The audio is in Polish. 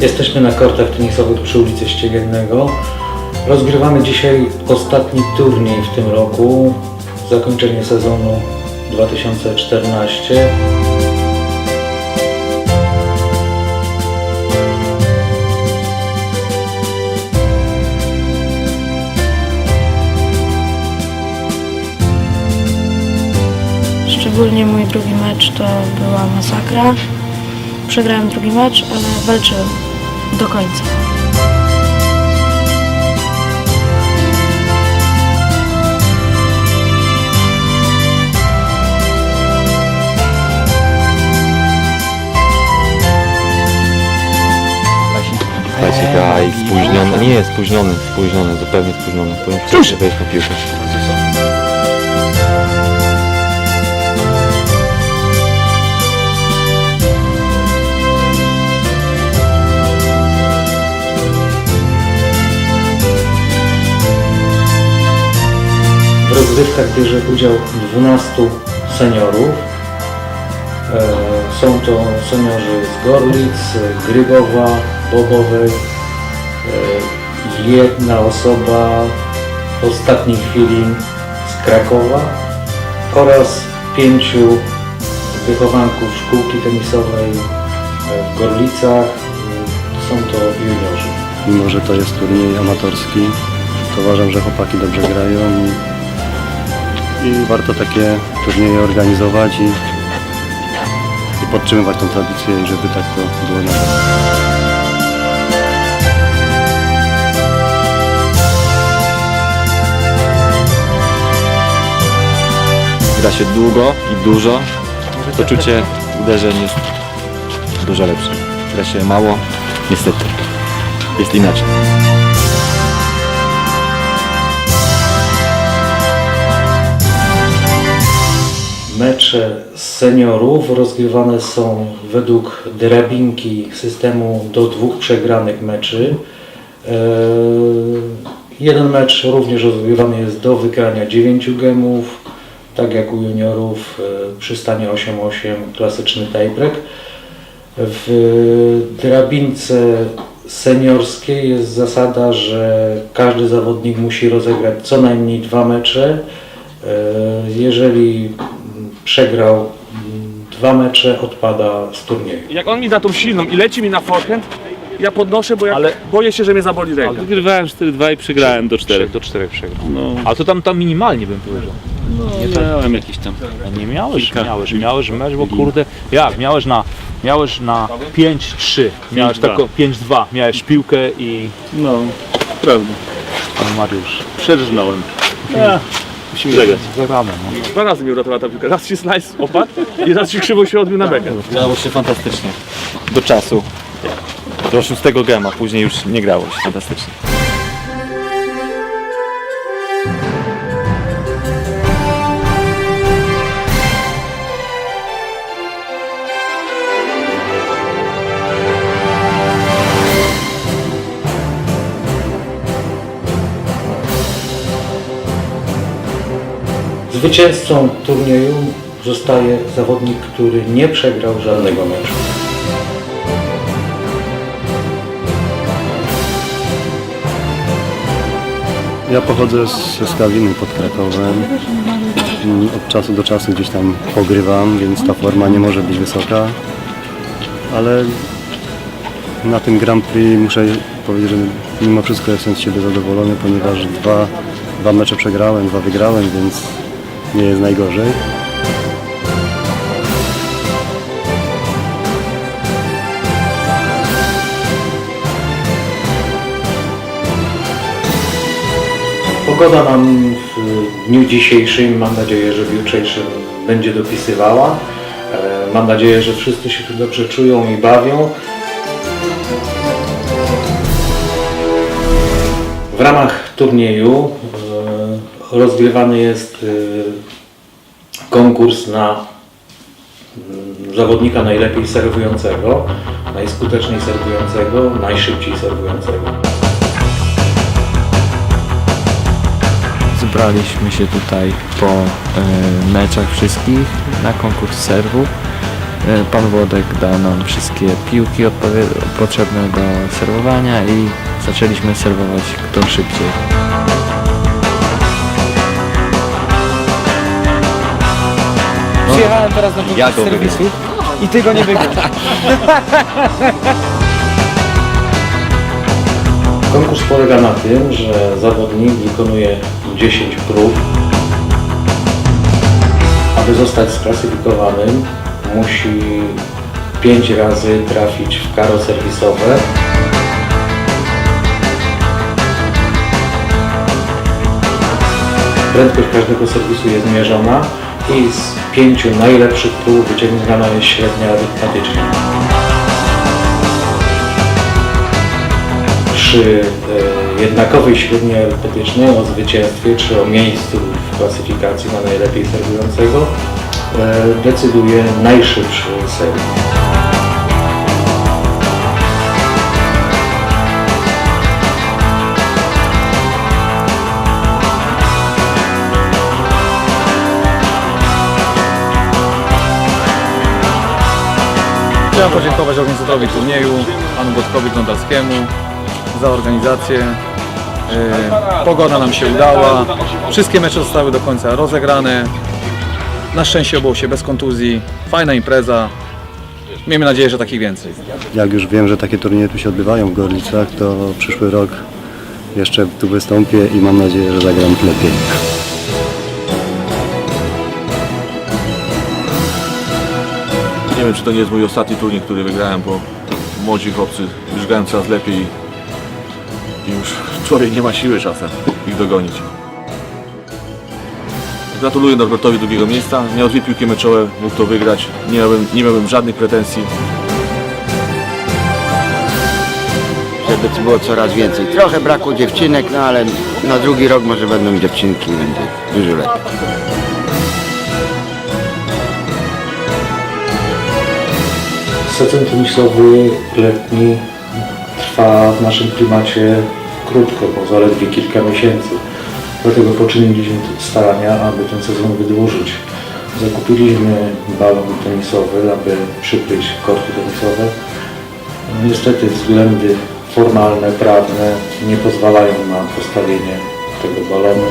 Jesteśmy na kortach tenisowych przy ulicy Ściegiennego. Rozgrywamy dzisiaj ostatni turniej w tym roku, zakończenie sezonu 2014. Szczególnie mój drugi mecz to była masakra. Przegrałem drugi mecz, ale walczyłem do końca. Klasika i spóźniony, nie jest spóźniony, spóźniony, zupełnie spóźniony. Powinien wcześniej wejść na piłkę. Rozgrywkach bierze udział 12 seniorów. E, Są to seniorzy z Gorlic, Grybowa, Bobowej. E, Jedna osoba w ostatniej chwili z Krakowa oraz pięciu wychowanków szkółki tenisowej w Gorlicach. Są to juniorzy. Mimo, że to jest turniej amatorski, to uważam, że chłopaki dobrze grają i, warto takie turnieje organizować i, i podtrzymywać tą tradycję żeby tak to było nadal. Gra się długo i dużo. Poczucie uderzeń jest dużo lepsze. Gra się mało, niestety. Jest inaczej. Mecze seniorów rozgrywane są według drabinki systemu do dwóch przegranych meczy. Eee, Jeden mecz również rozgrywany jest do wygrania 9 gemów, tak jak u juniorów e, przy stanie 8-8 klasyczny tiebreak. W drabince seniorskiej jest zasada, że każdy zawodnik musi rozegrać co najmniej dwa mecze. E, Jeżeli przegrał mm, dwa mecze, odpada z turnieju. Jak on mi da tą silną i leci mi na forehand, ja podnoszę, bo ja boję się, że mnie zaboli ręka. Wygrywałem 4-2 i przegrałem do 4. Do czterech przegrał. No, Ale to tam, tam minimalnie bym powiedział. nie miałem jakiś tam. A nie miałeś, Kilka. miałeś, miałeś mecz, bo kurde, jak, miałeś na, miałeś na 5-3, miałeś 5-2. taką 5-2, miałeś piłkę i No, prawda. pan Mariusz, Przerżnąłem. Ja, musimy zagrać. zagramy, no. Dwa razy mi uratowała ta piłka. Raz ci slice opadł i raz ci krzywo się odbił na bekę. Grało się fantastycznie. Do czasu. Do szóstego gema, później już nie grało się fantastycznie. Zwycięzcą turnieju zostaje zawodnik, który nie przegrał żadnego meczu. Ja pochodzę ze Skawiny pod Krakowem. Od czasu do czasu gdzieś tam pogrywam, więc ta forma nie może być wysoka. Ale na tym Grand Prix muszę powiedzieć, że mimo wszystko jestem z siebie zadowolony, ponieważ dwa, dwa mecze przegrałem, dwa wygrałem, więc nie jest najgorzej. Pogoda nam w dniu dzisiejszym, mam nadzieję, że w jutrzejszym będzie dopisywała. E, Mam nadzieję, że wszyscy się tu dobrze czują i bawią. W ramach turnieju e, rozgrywany jest e, konkurs na mm, zawodnika najlepiej serwującego, najskuteczniej serwującego, najszybciej serwującego. Zebraliśmy się tutaj po e, meczach wszystkich na konkurs serwu. E, Pan Włodek dał nam wszystkie piłki potrzebne do serwowania i zaczęliśmy serwować kto szybciej. Przyjechałem teraz do Ja go serwisu i ty go nie wygrasz. Konkurs polega na tym, że zawodnik wykonuje 10 prób. Aby zostać sklasyfikowanym, musi 5 razy trafić w karo serwisowe. Prędkość każdego serwisu jest mierzona i z pięciu najlepszych prób wyciągana jest średnia arytmetyczna. przy e, jednakowej średniej arytmetycznej o zwycięstwie czy o miejscu w klasyfikacji na najlepiej serwującego e, decyduje najszybszy serwis. Chciałem podziękować organizatorowi turnieju, panu Włodkowi Glądalskiemu za organizację. Yy, Pogoda nam się udała. Wszystkie mecze zostały do końca rozegrane. Na szczęście obyło się bez kontuzji. Fajna impreza. Miejmy nadzieję, że takich więcej. Jak już wiem, że takie turnieje tu się odbywają w Gorlicach, to przyszły rok jeszcze tu wystąpię i mam nadzieję, że zagram lepiej. Wiem, czy to nie jest mój ostatni turniej, który wygrałem, bo młodzi chłopcy już grają coraz lepiej i już człowiek nie ma siły czasem ich dogonić. Gratuluję Norbertowi drugiego miejsca. Miał dwie piłki meczowe, mógł to wygrać. Nie miałbym, nie miałbym żadnych pretensji. żeby to było coraz więcej. Trochę brakło dziewczynek, no ale na drugi rok może będą dziewczynki i będzie dużo lepiej. Sezon tenisowy letni trwa w naszym klimacie krótko, bo zaledwie kilka miesięcy. Dlatego poczyniliśmy starania, aby ten sezon wydłużyć. Zakupiliśmy balon tenisowy, aby przykryć korty tenisowe. Niestety względy formalne, prawne nie pozwalają na postawienie tego balonu.